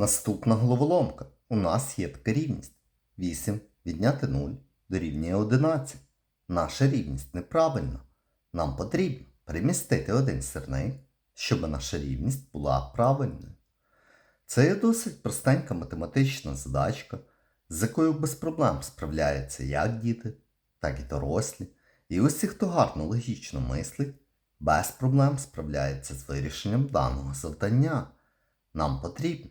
Наступна головоломка. У нас є така рівність. 8 відняти 0 дорівнює 11. Наша рівність неправильна. Нам потрібно перемістити один сірник, щоб наша рівність була правильною. Це є досить простенька математична задачка, з якою без проблем справляються як діти, так і дорослі. І усі, хто гарно логічно мислить, без проблем справляється з вирішенням даного завдання. Нам потрібно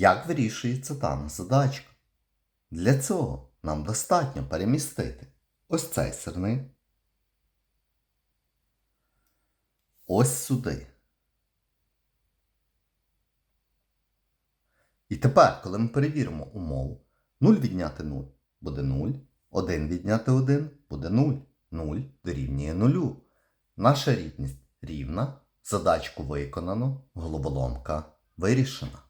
Як вирішується дана задачка? Для цього нам достатньо перемістити ось цей сирник ось сюди. І тепер, коли ми перевіримо умову, 0 відняти 0 буде 0, 1 відняти 1 буде 0, 0 дорівнює 0. Наша рівність рівна, задачку виконано, головоломка вирішена.